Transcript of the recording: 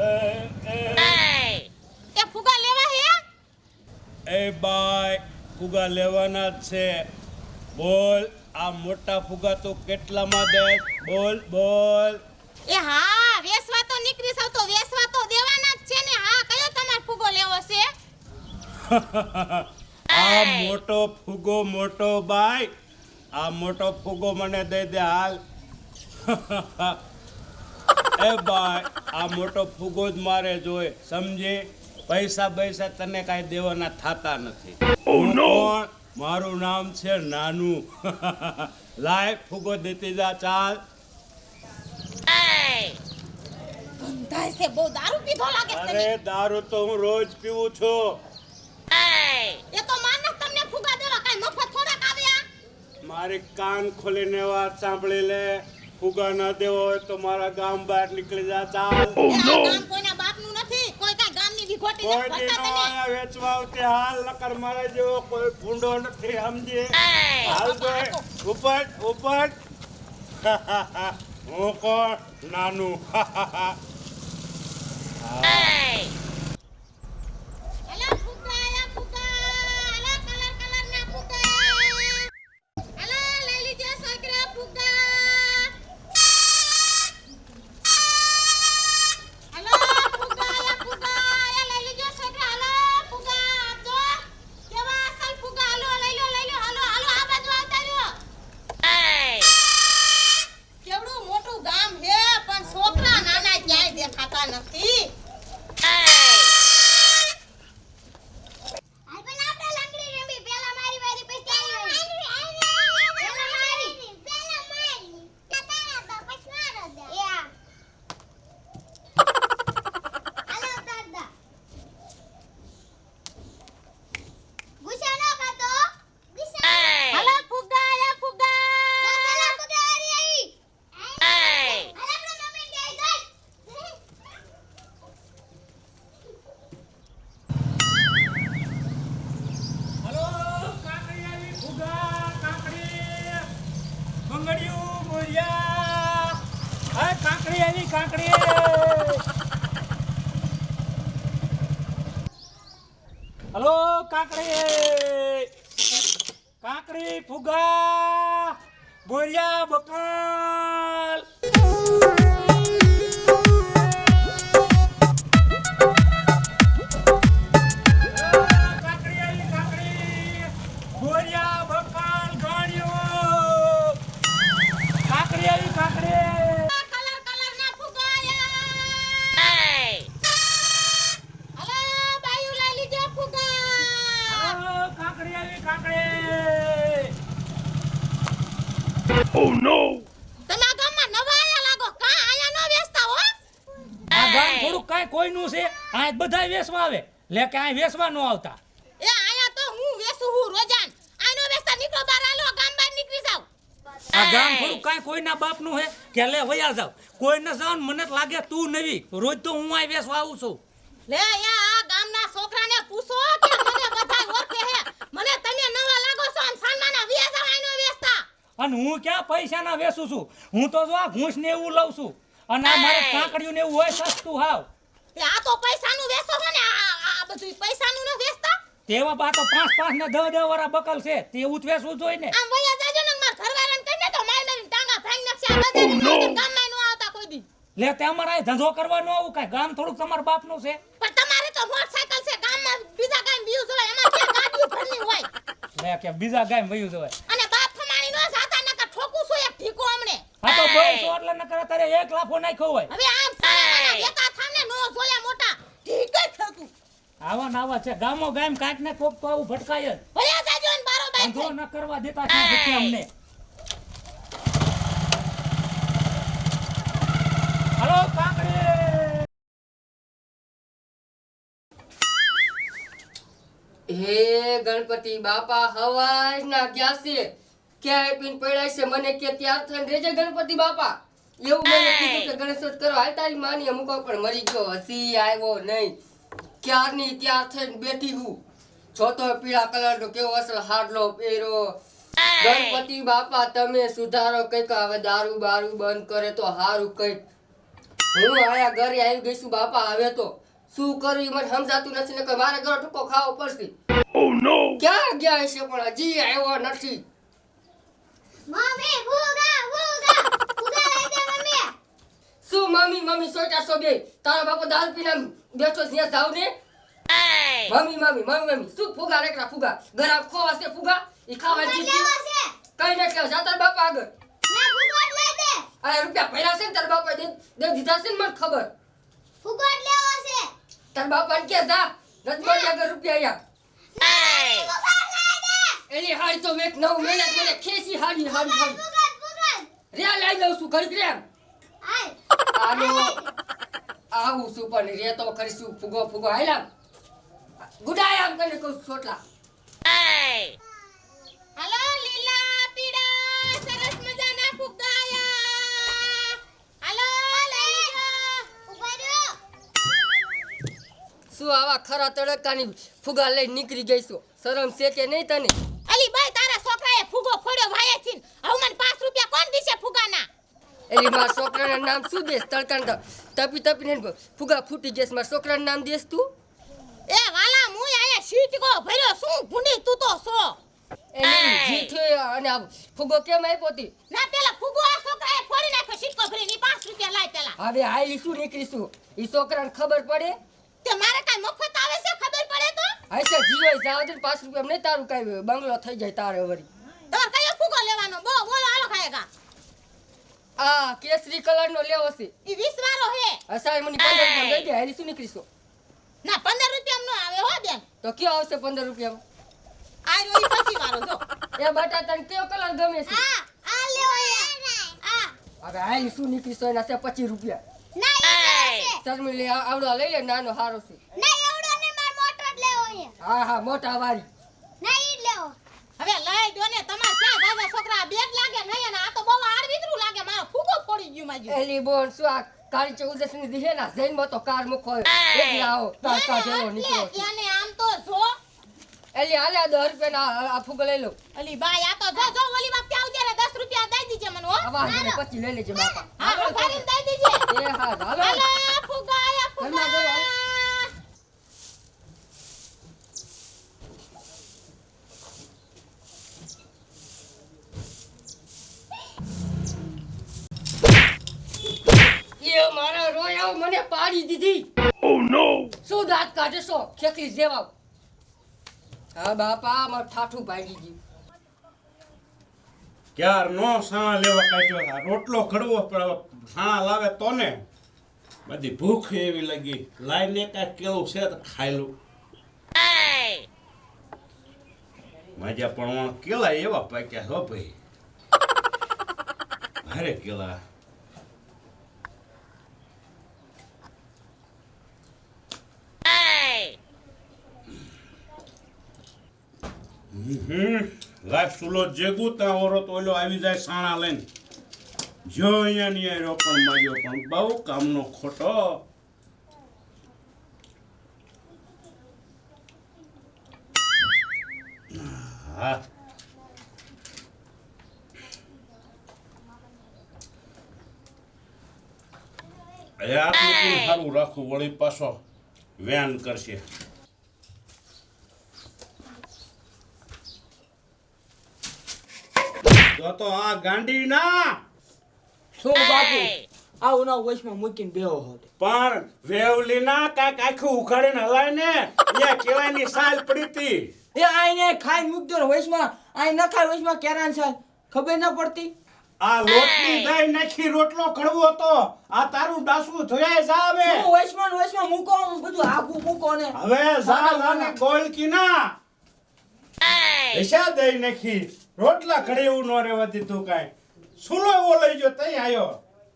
એ ફુગા લેવા હે? એ બાય ફુગા લેવાના જ છે. બોલ આ મોટા ફુગા તો કેટલામાં દે? બોલ બોલ. એ હા વેસવા તો નીકળી સૌ તો વેસવા તો દેવાના જ છે ને. હા કયો તમારે ફુગો લેવો છે? આ મોટો ફુગો મોટો બાય આ મોટો ફુગો મને દઈ દે હાલ. એ ભાઈ આ મોટો ફુગો જ મારે જોઈએ સમજે? પૈસા પૈસા તને કાંઈ દેવાના થતા નથી. હું મારું નામ છે નાનું. લાય ફુગો દેતી જા ચાલ. છે બહુ દારૂ પીધો લાગે છે અરે દારૂ તો હું રોજ પીવું છું. એ તો માનસ તમને ફુગા દેવા કાઈ મફત થોડાક આવ્યા? મારી કાન ખોલીને વાત સાંભળી લે. ફુગા ના દેવો હોય તો મારા ગામ બહાર નીકળી જા ચાલ એ ગામ કોઈના બાપનું નથી કોઈ ગામની વિખોટી આયા વેચવા આવતી. હાલ નકર મારા જેવો કોઈ ભૂંડો નથી સમજે? હાલ તો ઉપર ઉપર હું કોણ? નાનું. બંગડિયું બોરિયા હા કાંકડી આવી કાકડી હલો કાંકડી કાંકડી ફુગા બોરિયા બકલ તમે આ ગામમાં નવા આયા લાગો. કા આયા નો વેચતા હો? આ ગામ થોડુંક કાંઈ કોઈનું છે. આ બધા વેસવા આવે. લે કે વેસવા નો આવતા. એ આયા તો હું વેચું હું રોજાન. આનો વેચતા નીકળો બાર ગામ બહાર નીકળી જાવ આ ગામ થોડુંક કાંઈ કોઈના બાપનું હે કે લે વયા જાવ કોઈને જાવ મને લાગે તું નવી. રોજ તો હું આ વેસવા આવું છું. લે યા આ ગામના છોકરાને પૂછો કે મને બધાય ઓળખે હે મને તમે નવા લાગો છો આમ સાનમાના વ્યા જાવ આનો વેચતા અને હું ક્યાં પૈસાના વેચું છું? હું તો જો આ ઘૂંસ ને એવું લઉં છું. અને આ મારે કાંકડિયું ને એવું હોય સસ્તું હાવ. આ તો પૈસાનું વેચો છો ને. આ આ બધું પૈસાનું ન વેચતા? તેવા બા તો પાંચ પાંચ ને દહ દહ વાળા બકલ છે. તેવું જ વેચવું જોઈએ ને. આમ વયા જાજો ને માર ઘરવાળાને કહીને તો મારી મારી ટાંગા ભાંગી નાખશે આ બજાર ગામમાં નો આવતા કોઈ દી. લે તે અમારે અહીં ધંધો કરવાનો આવું કાઈ. ગામ થોડુંક તમારા બાપનું છે. પણ તમારે તો મોટરસાયકલ છે ગામમાં બીજા ગામ વ્યૂ જોય એમાં કે ગાડીઓ ભરની હોય. લે કે બીજા ગામ વયું જવાય અને બાપ ફમાણી નો જાતા નકર ઠોકું છું એક ઠીકો હમણે આ તો બસો એટલે ન કરે તારે એક લાફો નાખ્યો હોય. હવે આમ સારા વેતા થાને નો જોયા મોટા. ઠીક જ થતું આવા ને છે. ગામો ગામ કાંઈક ને કોક તો આવું ભટકાય જ. વયા જાજો ને બારો બાર ધંધો ન કરવા દેતા છે ભૂખ્યા અમને. હલો કાકડી હે ગણપતિ બાપા હવાજ ના ગયા છે? ક્યાંય પીન પડ્યા છે? મને કે ત્યાર થઈને રેજે ગણપતિ બાપા. એવું મને કીધું કે ગણેશોત્સવ કરો. હાલ તારી માની અમુક પણ મરી ગયો. હસી આવ્યો નહીં. ક્યારની ત્યાર થઈને બેઠી હું? જોતો પીળા કલર નો કેવો અસલ હાડલો પહેરો ગણપતિ બાપા તમે સુધારો કંઈક. હવે દારૂ બારૂ બંધ કરે તો હારું કંઈક. હું આયા ઘરે આવી ગઈ છું બાપા હવે તો શું કરું મને સમજાતું નથી. ને મારે ઘર ટૂંકો ખાવો પડશે. ક્યાં ગયા છે પણ? હજી આવ્યો નથી. મમ્મી ફુગા ફુગા ફુગા લઈ દે મમ્મી. શું મમ્મી મમ્મી સોટા સોગે તારા બાપા દારૂ પીને બેઠો છે જાવ ને? મમ્મી મમ્મી મમ્મી મમ્મી શું ફુગા રેકડા ફુગા? ગરાબ ખોવા છે ફુગા? ઈ ખાવા છે? કઈ ન કેવા જા તારા બાપા આગળ. ના ફુગા જ લઈ દે. આ રૂપિયા ભર્યા છે ને તારા બાપા દે દે દીધા છે ને મને ખબર. ફુગા જ લેવો છે. તારા બાપા કે જા મળી આગળ રૂપિયા આયા. લઈ એની હાડી તો મેં એક નવું મહેનત મને ખેસી હાડી હાડી હાડી. રે લઈ લઉં છું ઘડીક રે આય આનો આવું છું પણ રે તો કરીશું ફુગો ફુગો. હાલ્યા ગુડાય આમ કરીને કહું છોટલા હાલો લીલા પીળા સરસ મજાના ફુગ્ગા આયા હાલો. લઈ જાઓ ઊભા રહ્યો શું આવા ખરા તડકાની ફુગા લઈને નીકળી ગઈ છો? શરમ છે કે નહીં તને અલી ભાઈ તારા છોકરાએ ફુગો ફોડ્યો ભાઈએ થી હવે મને 5 રૂપિયા કોણ દેશે ફુગાના? એલી મારા છોકરાના નામ શું દેશ? તડકાને તો તપી તપીને ફુગા ફૂટી જશે મારા છોકરાનું નામ દેશ તું? એ વાલા મુય આયા સીટકો ભર્યો શું ભૂંડી તું તો સો એની જી અને ફુગો કેમ આપ્યો તી? ના પેલા ફુગો આ છોકરાએ ફોડી નાખ્યો સીટકો ભરીને. 5 રૂપિયા લાય પેલા. હવે હાલી શું નીકળીશું? ઈ છોકરાને ખબર પડે? તે મારે કાઈ મફત આવે છે ખબર પડે તો? હશે જીવે જાવ દે પાંચ રૂપિયા. નહીં તારું કાંઈ બંગલો થઈ જાય તારે વળી. તમારે કયો ફુગો લેવાનો? બો બોલો આલો ખાયગા આ કેસરી કલરનો લેવો છે. ઈ 20 વાળો હે. અસાય મને પંદર રૂપિયા દઈ દે હાલી શું નીકળીશું? ના 15 રૂપિયા નો આવે હો બેન. તો કયો આવશે પંદર રૂપિયામાં? આ રોઈ પછી વાળો જો. એ બટાટાને કયો કલર ગમે છે? આ આ લેવો આ હવે હાલી શું નીકળીશું એના છે પચીસ રૂપિયા. ના એ શર્મી લે આવડો લઈ લે નાનો હારો છે. ના એવડો ને માર મોટો જ લેવો હે હા હા મોટા વાળી. ના હવે લઈ દો ને તમાર ક્યાં દાદા છોકરા બેટ લાગે નહીં અને આ તો બહુ આડવીતરું લાગે મારો ફૂગો ફોડી ગયું માજી એલી બોલ શું આ કાળી ચૌદસની દીહે ના જૈનમાં તો કાર મૂકો એક લાવો તાર કાઢેલો નીકળો ત્યાંને આમ તો જો. એલી હાલે આ દસ રૂપિયા ના આ ફૂગ લઈ લો. અલી ભાઈ આ તો જો જો ઓલી બાપ પ્યાવ ત્યારે 10 રૂપિયા દઈ દીજે મને હો. આવા ને પછી લઈ લેજે બાપા હા હા દઈ દીજે. એ હા હાલો. હાલો ફુગા હાલો. ફુગા એ મારા મને પાડી દીધી. શું દાંત કાઢે છો ખેતી જેવા હા બાપા મારું ઠાઠું ભાંગી ગયું. ક્યાર નો સાણા લેવા કાઢ્યો રોટલો ખડવો પણ સાણા લાવે તો ને? બધી ભૂખ એવી લાગી. લાઈને કાંઈક કેવું છે તો ખાઈ લઉં મજા પણ કેલા એવા પાક્યા હો ભાઈ. અરે કેલા. લાઈફ સુલો જેગું ત્યાં ઓરો તો ઓલો આવી જાય સાણા લઈને. જો અહીંયા ની આયરો પણ માર્યો પણ બહુ કામનો ખોટો. હા. એ આટલું સારું રાખવું વળી પાછો વ્યાન કરશે. તો તો આ ગાંડી ના. શું બાપુ આવું ના વચમાં મૂકીને બેહો હોત. પણ વેવલી ના કાક આખું ઉખાડીને હલાય ને એ કેવાની સાલ પડીતી એ આઈને ખાઈ મૂકજો ને વચમાં આઈ ન ખાય વચમાં કેરાન સાલ. ખબર ન પડતી? આ લોટની દઈ નાખી રોટલો કડવો હતો. આ તારું ડાસું ધોયા જાવે શું વચમાં ને વચમાં મૂકો? બધું આખું મૂકો ને. હવે જા લાને ગોળકી ના એશા દઈ નાખી. રોટલા ઘડે એવું ન રહેવા દીધું કાંઈ. સુલો એવો લઈ જો તઈ આયો.